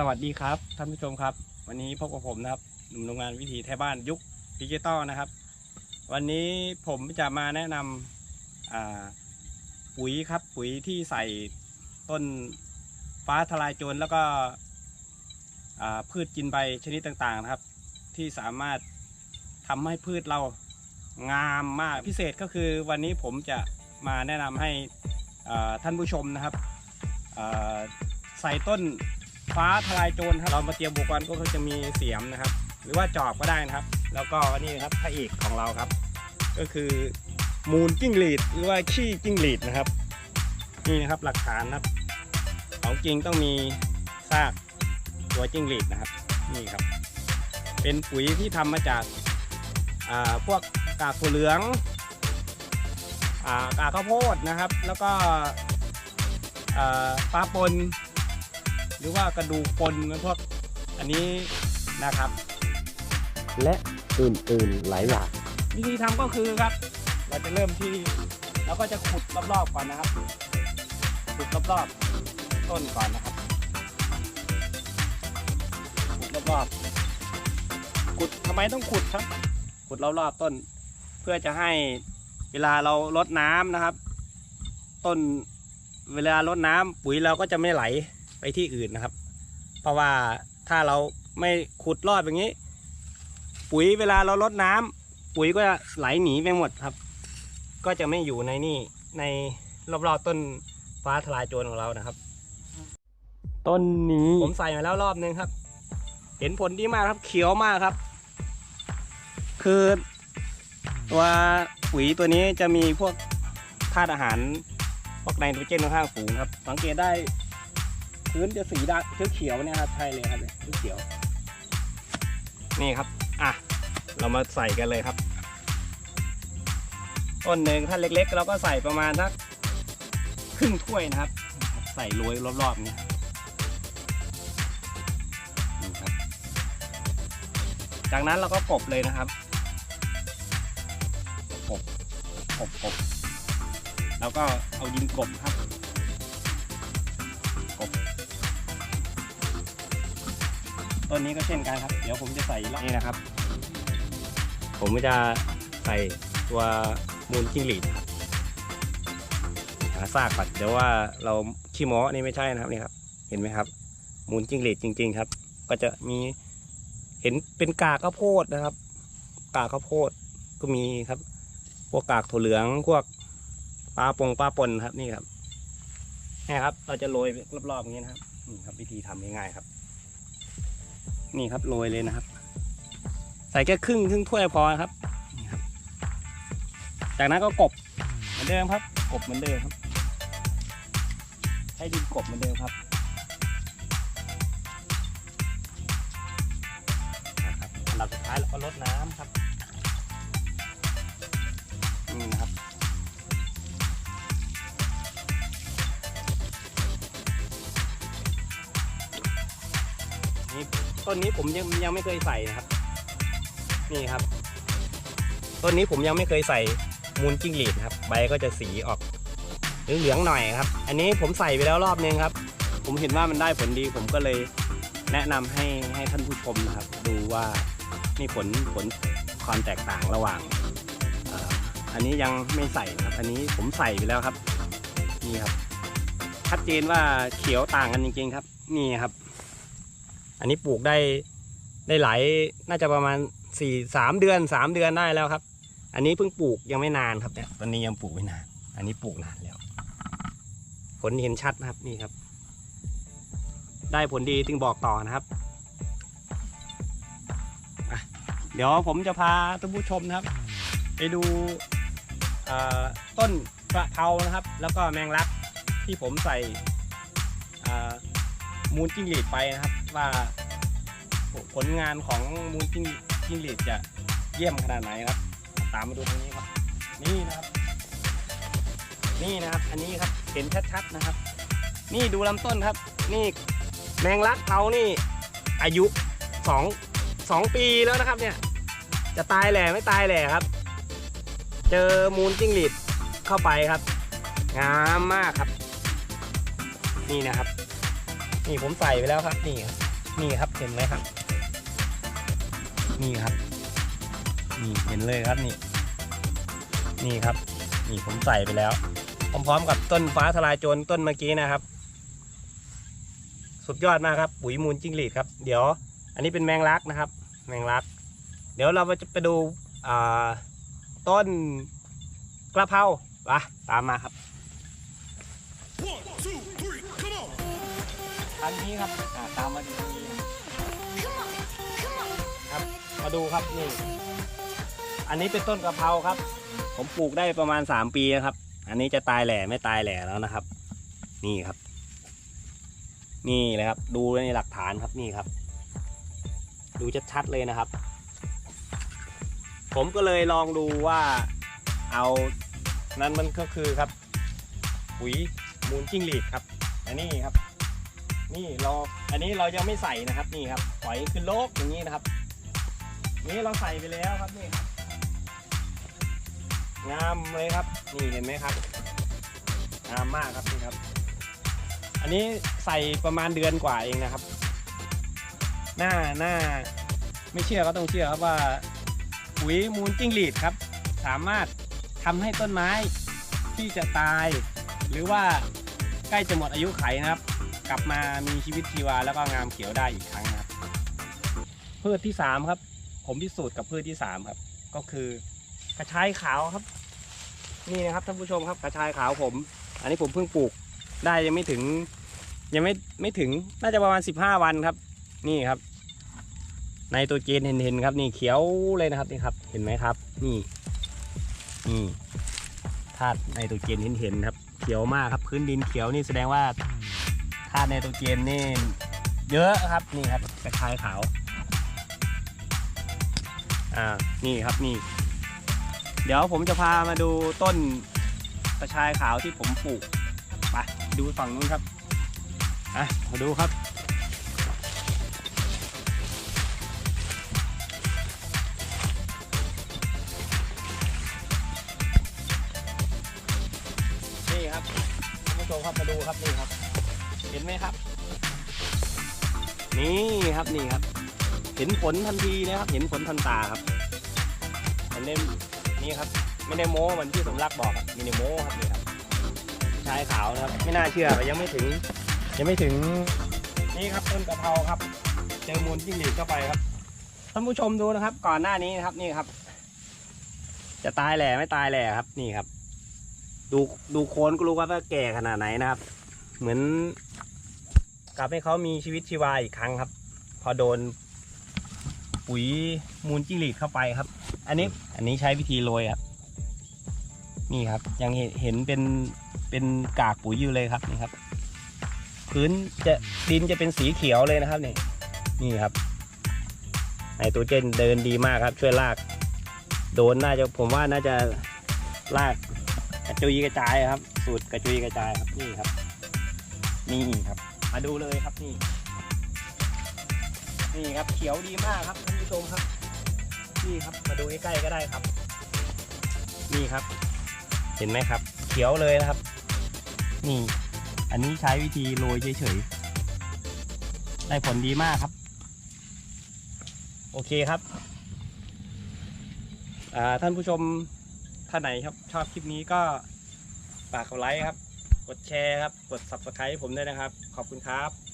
สวัสดีครับท่านผู้ชมครับ วันนี้พบกับผมนะครับหนุ่มโรงงานวิถีไทยบ้านยุคดิจิตอลนะครับ วันนี้ผมจะมาแนะนำอ่าปุ๋ยครับปุ๋ยที่ใส่ต้นฟ้าทลายโจรแล้วก็พืชกินใบชนิดต่างๆนะครับ ที่สามารถทำให้พืชเรางามมากพิเศษก็คือวันนี้ผมจะมาแนะนำให้ท่านผู้ชมนะครับใส่ต้น ฟ้าทลายโจรครับเรามาเตรียมอุปกรณ์ก็คือจะมีเสียมนะครับ หรือว่าจอบก็ได้นะครับ แล้วก็นี่นะครับพระเอกของเราครับ ก็คือมูลจิ้งหรีดหรือว่าขี้จิ้งหรีดนะครับนี่นะครับหลักฐานนะครับ ของจริงต้องมีซากตัวจิ้งหรีดนะครับนี่ครับ เป็นปุ๋ยที่ทำมาจากาพวกกากถั่วเหลืองอากากข้าวโพดนะครับ แล้วก็ปลาปน หรือว่ากระดูกปนพวกอันนี้นะครับ และอื่นๆหลายอย่างวิธีทำก็คือครับ เราจะเริ่มที่เราก็จะขุดรอบๆก่อนนะครับ ขุดรอบๆต้นก่อนนะครับ ขุดรอบๆขุดทำไมต้องขุดครับ ขุดรอบๆต้น เพื่อจะให้เวลาเรารดน้ำนะครับ ต้นเวลารดน้ำปุ๋ยเราก็จะไม่ไหล ไปที่อื่นนะครับ เพราะว่าถ้าเราไม่ขุดรอบอย่างนี้ ปุ๋ยเวลาเรารดน้ำปุ๋ยก็จะไหลหนีไปหมดครับ ก็จะไม่อยู่ในนี่ในรอบๆต้นฟ้าทลายโจรของเรานะครับ ต้นนี้ผมใส่มาแล้วรอบนึงครับ เห็นผลดีมากครับเขียวมากครับ คือตัวปุ๋ยตัวนี้จะมีพวกธาตุอาหารพวกไนโตรเจนค่อนข้างสูงครับ สังเกตได้ พื้นจะสีดำเขียวๆเนี่ยครับใช่เลยครับเนี่ยเขียวนี่ครับอะเรามาใส่กันเลยครับ ต้นหนึ่งถ้าเล็กๆ เราก็ใส่ประมาณสักครึ่งถ้วยนะครับ ใส่โรยรอบๆเนี่ยนี่ครับ จากนั้นเราก็กบเลยนะครับกบกบกบแล้วก็เอาดินกบครับ ต้นนี้ก็เช่นกันครับ เดี๋ยวผมจะใส่นี่นะครับ ผมจะใส่ตัวมูลจิ้งหรีดครับหาซากก่อนเดี๋ยวว่าเราขี้โม้อันนี่ไม่ใช่นะครับนี่ครับ เห็นไหมครับ มูลจิ้งหรีดจริง ๆ ครับ ก็จะมีเห็นเป็นกากข้าวโพดนะครับ กากข้าวโพดก็มีครับ พวกกากถั่วเหลืองพวกปลาปงปลาปนครับนี่ครับนี่ครับ เราจะโรยรอบๆอย่างนี้นะครับนี่ครับ วิธีทำง่ายๆครับ นี่ครับโรยเลยนะครับ ใส่แค่ครึ่งครึ่งถ้วยพอครับรบจากนั้นก็กบเหมือนเดิมครับ กบเหมือนเดิมครับ ให้ดินกบเหมือนเดิมครับนะครับอันดับสุดท้ายเราก็ลดน้ำครับ ต้นนี้ผมยังยังไม่เคยใส่นะครับ นี่ครับ ต้นนี้ผมยังไม่เคยใส่มูลจิ้งหรีดนะครับ ใบก็จะสีออกเหลืองๆหน่อยครับ อันนี้ผมใส่ไปแล้วรอบนึงครับ ผมเห็นว่ามันได้ผลดี ผมก็เลยแนะนำให้ให้ท่านผู้ชมนะครับ ดูว่านี่ผลผลความแตกต่างระหว่างอันนี้ยังไม่ใส่นะครับ อันนี้ผมใส่ไปแล้วครับ นี่ครับชัดเจนว่าเขียวต่างกันจริงๆครับ นี่ครับ อันนี้ปลูกได้ได้หลายน่าจะประมาณสี่สามเดือนสามเดือนได้แล้วครับ อันนี้เพิ่งปลูกยังไม่นานครับเนี่ยตอนนี้ยังปลูกไม่นาน อันนี้ปลูกนานแล้ว ผลเห็นชัดนะครับนี่ครับ ได้ผลดีถึงบอกต่อนะครับอะเดี๋ยวผมจะพาท่านผู้ชมนะครับ ไปดูเอ่อต้นกระเพรานะครับ แล้วก็แมงลักที่ผมใส่อ่า มูลจิ้งหรีดไปนะครับ ว่าผลงานของมูลจิ้งจิ้งหรีดจะเยี่ยมขนาดไหนครับ ตามมาดูตรงนี้ครับ นี่นะครับ นี่นะครับ อันนี้ครับเห็นชัดๆนะครับ นี่ดูลำต้นครับ นี่แมงลักเขานี่ อายุสองสองปีแล้วนะครับเนี่ย จะตายแหล่ไม่ตายแหล่ครับ เจอมูลจิ้งหรีดเข้าไปครับ งามมากครับ นี่นะครับ นี่ผมใส่ไปแล้วครับ นี่ครับนี่ครับเห็นไหมครับ นี่ครับ นี่เห็นเลยครับนี่ นี่ครับ นี่ผมใส่ไปแล้วพร้อมๆกับต้นฟ้าทลายโจรต้นเมื่อกี้นะครับ สุดยอดมากครับ ปุ๋ยมูลจิ้งหรีดครับ เดี๋ยว อันนี้เป็นแมงลักนะครับ แมงลัก เดี๋ยวเราจะไปดูต้นกระเพราปะตามมาครับ ทางนี้ครับอ่าตามมาดูนี้ครับ มาดูครับนี่ อันนี้เป็นต้นกะเพราครับ ผมปลูกได้ประมาณ 3 ปีนะครับ อันนี้จะตายแหล่ไม่ตายแหล่แล้วนะครับ นี่ครับ นี่เลยครับ ดูในหลักฐานครับนี่ครับ ดูชัดๆเลยนะครับ ผมก็เลยลองดูว่าเอานั้นมันก็คือครับปุ๋ยมูลจิ้งหรีดครับอันนี้ครับ นี่เราอันนี้เรายังไม่ใส่นะครับนี่ครับปล่อยขึ้นโลกอย่างนี้นะครับ นี่เราใส่ไปแล้วครับนี่งามเลยครับ นี่เห็นไหมครับงามมากครับนี่ครับ อันนี้ใส่ประมาณเดือนกว่าเองนะครับ หน้าหน้าไม่เชื่อก็ต้องเชื่อครับว่าปุ๋ยมูลจิ้งหรีดครับ สามารถทำให้ต้นไม้ที่จะตาย หรือว่าใกล้จะหมดอายุไขนะครับ กลับมามีชีวิตชีวาแล้วก็งามเขียวได้อีกครั้งนะครับพืชที่สามครับ ผมพิสูจน์กับพืชที่สามครับ ก็คือกระชายขาวครับ นี่นะครับท่านผู้ชมครับกระชายขาวผม อันนี้ผมเพิ่งปลูกได้ยังไม่ถึง ยังไม่ไม่ถึงน่าจะประมาณสิบห้าวันครับ นี่ครับ ในตัวเจนเห็นเห็นครับ นี่เขียวเลยนะครับนี่ครับ เห็นไหมครับ นี่นี่ธาตุในตัวเจนเห็นเห็นครับ เขียวมากครับ พื้นดินเขียวนี่แสดงว่า ธาตุในตัวเจนนี่เยอะครับนี่ครับกระชายขาวอ่านี่ครับนี่ เดี๋ยวผมจะพามาดูต้นกระชายขาวที่ผมปลูกไปดูฝั่งนู้นครับอะมาดูครับนี่ครับท่านผู้ชมครับมาดูครับนี่ครับ เห็นไหมครับ นี่ครับนี่ครับ เห็นผลทันทีนะครับ เห็นผลทันตาครับอันนี้นี่ครับไม่ได้โม้เหมือนที่สมรักบอกครับมีในโม้ครับนี่ครับชายขาวนะครับ ไม่น่าเชื่อยังไม่ถึง ยังไม่ถึง นี่ครับต้นกะเพราครับ เจอมูลจิ้งหรีดเข้าไปครับท่านผู้ชมดูนะครับ ก่อนหน้านี้นะครับนี่ครับ จะตายแหล่ไม่ตายแหล่ครับ นี่ครับ ดูดูโคนก็รู้ว่าแก่ขนาดไหนนะครับ เหมือนกลับให้เขามีชีวิตชีวาอีกครั้งครับ พอโดน ปุ๋ยมูลจิ้งหรีดเข้าไปครับ อันนี้อันนี้ใช้วิธีโรยครับนี่ครับ ยังเห็นเห็นเป็นเป็นกากปุ๋ยอยู่เลยครับนี่ครับ พื้นจะดินจะเป็นสีเขียวเลยนะครับนี่นี่ครับไนโตรเจนเดินดีมากครับ ช่วยลาก โดนน่าจะผมว่าน่าจะลากกระจุยกระจายครับ สูตรกระจุยกระจายครับนี่ครับ นี่ครับ มาดูเลยครับนี่ นี่ครับเขียวดีมากครับท่านผู้ชมครับ นี่ครับมาดูใกล้ๆก็ได้ครับ นี่ครับ เห็นไหมครับ เขียวเลยนะครับ นี่ อันนี้ใช้วิธีโรยเฉยๆได้ผลดีมากครับ โอเคครับท่านผู้ชมท่านไหนครับ ชอบคลิปนี้ก็ฝากกดไลค์ครับ กดแชร์ครับ กด subscribe ผมด้วยนะครับ ขอบคุณครับ